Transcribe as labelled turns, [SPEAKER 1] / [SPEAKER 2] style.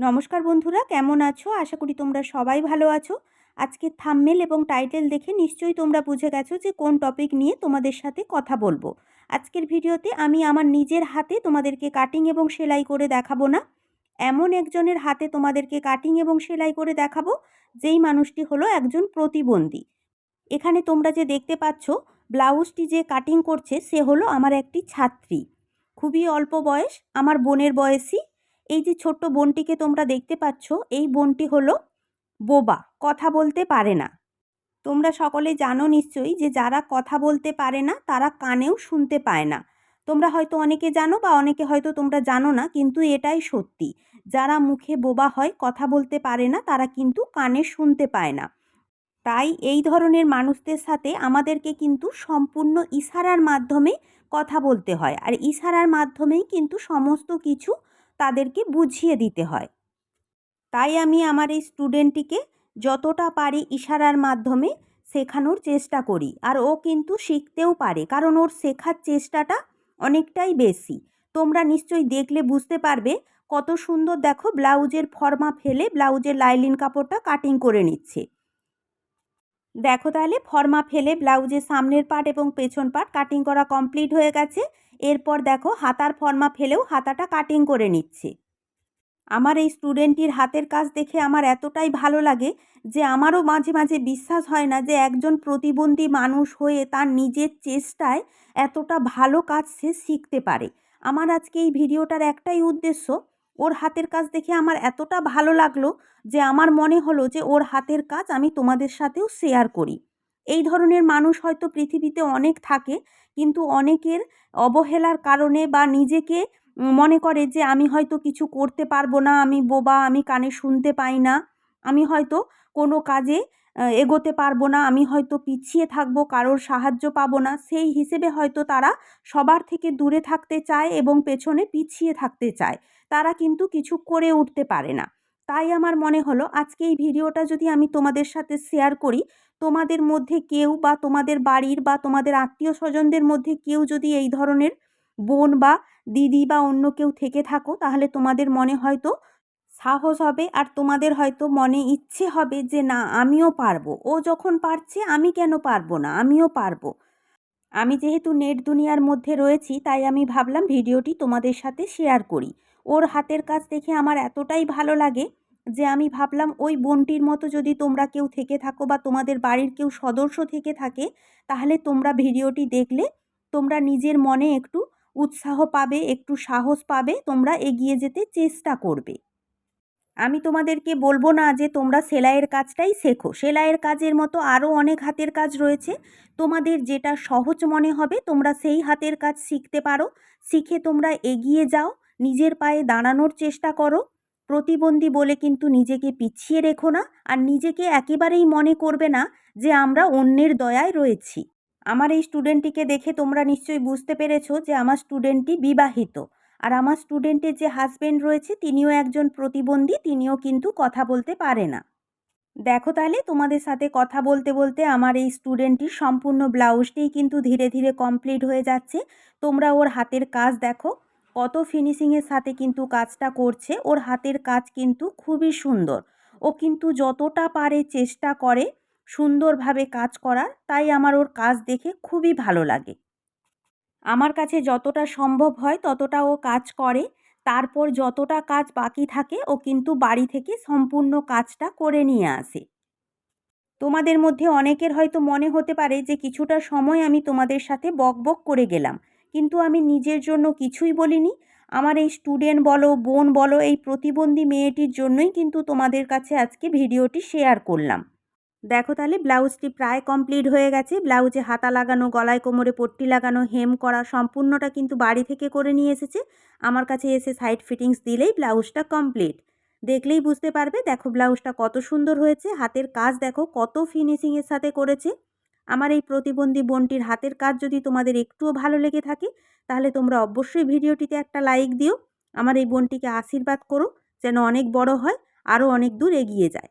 [SPEAKER 1] নমস্কার বন্ধুরা, কেমন আছো? আশা করি তোমরা সবাই ভালো আছো। আজকে থাম্মেল এবং টাইটেল দেখে নিশ্চয়ই তোমরা বুঝে গেছো যে কোন টপিক নিয়ে তোমাদের সাথে কথা বলব। আজকের ভিডিওতে আমি আমার নিজের হাতে তোমাদেরকে কাটিং এবং সেলাই করে দেখাবো না। এমন একজনের হাতে তোমাদেরকে কাটিং এবং সেলাই করে দেখাবো, যেই মানুষটি হলো একজন প্রতিবন্ধী। এখানে তোমরা যে দেখতে পাচ্ছ, ব্লাউজটি যে কাটিং করছে, সে হলো আমার একটি ছাত্রী। খুবই অল্প বয়স, আমার বোনের বয়সী এই যে ছোট্ট বোনটিকে তোমরা দেখতে পাচ্ছ, এই বোনটি হলো বোবা। কথা বলতে পারে না। তোমরা সকলে জানো নিশ্চয়ই যে যারা কথা বলতে পারে না, তারা কানেও শুনতে পায় না। তোমরা হয়তো অনেকে জানো বা অনেকে হয়তো তোমরা জানো না, কিন্তু এটাই সত্যি। যারা মুখে বোবা হয়, কথা বলতে পারে না, তারা কিন্তু কানে শুনতে পায় না। তাই এই ধরনের মানুষদের সাথে আমাদেরকে কিন্তু সম্পূর্ণ ইশারার মাধ্যমে কথা বলতে হয়। আর ইশারার মাধ্যমেই কিন্তু সমস্ত কিছু তাদেরকে বুঝিয়ে দিতে হয়। তাই আমি আমার এই স্টুডেন্টটিকে যতটা পারি ইশারার মাধ্যমে শেখানোর চেষ্টা করি। আর ও কিন্তু শিখতেও পারে, কারণ ওর শেখার চেষ্টাটা অনেকটাই বেশি। তোমরা নিশ্চয়ই দেখলে, বুঝতে পারবে কত সুন্দর দেখো, ব্লাউজের ফর্মা ফেলে ব্লাউজের লাইলিন কাপড়টা কাটিং করে নিচ্ছে। দেখো তাহলে, ফর্মা ফেলে ব্লাউজের সামনের পার্ট এবং পেছন পার্ট কাটিং করা কমপ্লিট হয়ে গেছে। এরপর দেখো, হাতার ফর্মা ফেলেও হাতাটা কাটিং করে নিচ্ছে। আমার এই স্টুডেন্টটির হাতের কাজ দেখে আমার এতটাই ভালো লাগে যে আমারও মাঝে মাঝে বিশ্বাস হয় না যে একজন প্রতিবন্ধী মানুষ হয়ে তার নিজের চেষ্টায় এতটা ভালো কাজ সে শিখতে পারে। আমার আজকে এই ভিডিওটার একটাই উদ্দেশ্য ওর হাতের কাজ দেখে আমার এতটা ভালো লাগল যে আমার মনে হলো যে ওর হাতের কাজ আমি তোমাদের সাথেও শেয়ার করি। এই ধরনের মানুষ হয়তো পৃথিবীতে অনেক থাকে, কিন্তু অনেকের অবহেলার কারণে বা নিজেকে মনে করে যে আমি হয়তো কিছু করতে পারব না, আমি বোবা, আমি কানে শুনতে পাই না, আমি হয়তো কোনো কাজে এগোতে পারব না, আমি হয়তো পিছিয়ে থাকব, কারোর সাহায্য পাবো না, সেই হিসেবে হয়তো তারা সবার থেকে দূরে থাকতে চায় এবং পেছনে পিছিয়ে থাকতে চায়। তারা কিন্তু কিছু করে উঠতে পারে না। তাই আমার মনে হলো, আজকে এই ভিডিওটা যদি আমি তোমাদের সাথে শেয়ার করি, তোমাদের মধ্যে কেউ বা তোমাদের বাড়ির বা তোমাদের আত্মীয় স্বজনদের মধ্যে কেউ যদি এই ধরনের বোন বা দিদি বা অন্য কেউ থেকে থাকো, তাহলে তোমাদের মনে হয়তো সাহস হবে আর তোমাদের হয়তো মনে ইচ্ছে হবে যে না, আমিও পারব। ও যখন পারছে, আমি কেন পারব না? আমিও পারব। আমি যেহেতু নেট দুনিয়ার মধ্যে রয়েছি, তাই আমি ভাবলাম ভিডিওটি তোমাদের সাথে শেয়ার করি। ওর হাতের কাজ দেখে আমার এতটাই ভালো লাগে যে আমি ভাবলাম ওই বোনটির মতো যদি তোমরা কেউ থেকে থাকো বা তোমাদের বাড়ির কেউ সদস্য থেকে থাকে, তাহলে তোমরা ভিডিওটি দেখলে তোমরা নিজের মনে একটু উৎসাহ পাবে, একটু সাহস পাবে, তোমরা এগিয়ে যেতে চেষ্টা করবে। আমি তোমাদেরকে বলব না যে তোমরা সেলাইয়ের কাজটাই শেখো। সেলাইয়ের কাজের মতো আরও অনেক হাতের কাজ রয়েছে। তোমাদের যেটা সহজ মনে হবে, তোমরা সেই হাতের কাজ শিখতে পারো। শিখে তোমরা এগিয়ে যাও, নিজের পায়ে দাঁড়ানোর চেষ্টা করো। প্রতিবন্ধী বলে কিন্তু নিজেকে পিছিয়ে রেখো না আর নিজেকে একেবারেই মনে করবে না যে আমরা অন্যের দয়ায় রয়েছি। আমার এই স্টুডেন্টটিকে দেখে তোমরা নিশ্চয়ই বুঝতে পেরেছ যে আমার স্টুডেন্টটি বিবাহিত। আর আমার স্টুডেন্টের যে হাজব্যান্ড রয়েছে, তিনিও একজন প্রতিবন্ধী, তিনিও কিন্তু কথা বলতে পারে না। দেখো তাহলে, তোমাদের সাথে কথা বলতে বলতে আমার এই স্টুডেন্টটির সম্পূর্ণ ব্লাউজটিই কিন্তু ধীরে ধীরে কমপ্লিট হয়ে যাচ্ছে। তোমরা ওর হাতের কাজ দেখো, কত ফিনিশিংয়ের সাথে কিন্তু কাজটা করছে। ওর হাতের কাজ কিন্তু খুবই সুন্দর। ও কিন্তু যতটা পারে চেষ্টা করে সুন্দরভাবে কাজ করার, তাই আমার ওর কাজ দেখে খুবই ভালো লাগে। আমার কাছে যতটা সম্ভব হয় ততটা ও কাজ করে। তারপর যতটা কাজ বাকি থাকে, ও কিন্তু বাড়ি থেকে সম্পূর্ণ কাজটা করে নিয়ে আসে। তোমাদের মধ্যে অনেকের হয়তো মনে হতে পারে যে, কিছুটা সময় আমি তোমাদের সাথে বক বক করে গেলাম। কিন্তু আমি নিজের জন্য কিছুই বলিনি। আমার এই স্টুডেন্ট বলো, বোন বলো, এই প্রতিবন্ধী মেয়েটির জন্যই কিন্তু তোমাদের কাছে আজকে ভিডিওটি শেয়ার করলাম। দেখো তাহলে, ব্লাউজটি প্রায় কমপ্লিট হয়ে গেছে। ব্লাউজে হাতা লাগানো, গলায় কোমরে পট্টি লাগানো হেম করা, সম্পূর্ণটা কিন্তু বাড়ি থেকে করে নিয়ে এসেছে। আমার কাছে এসে সাইড ফিটিংস দিলেই ব্লাউজটা কমপ্লিট দেখলেই বুঝতে পারবে, দেখো ব্লাউজটা কত সুন্দর হয়েছে। হাতের কাজ দেখো কত ফিনিশিংয়ের সাথে করেছে। আমার এই প্রতিবন্ধী বোনটির হাতের কাজ যদি তোমাদের একটুও ভালো লেগে থাকে, তাহলে তোমরা অবশ্যই ভিডিওটিতে একটা লাইক দিও। আমার এই বোনটিকে আশীর্বাদ করো, যেন অনেক বড় হয়, আরও অনেক দূর এগিয়ে যায়।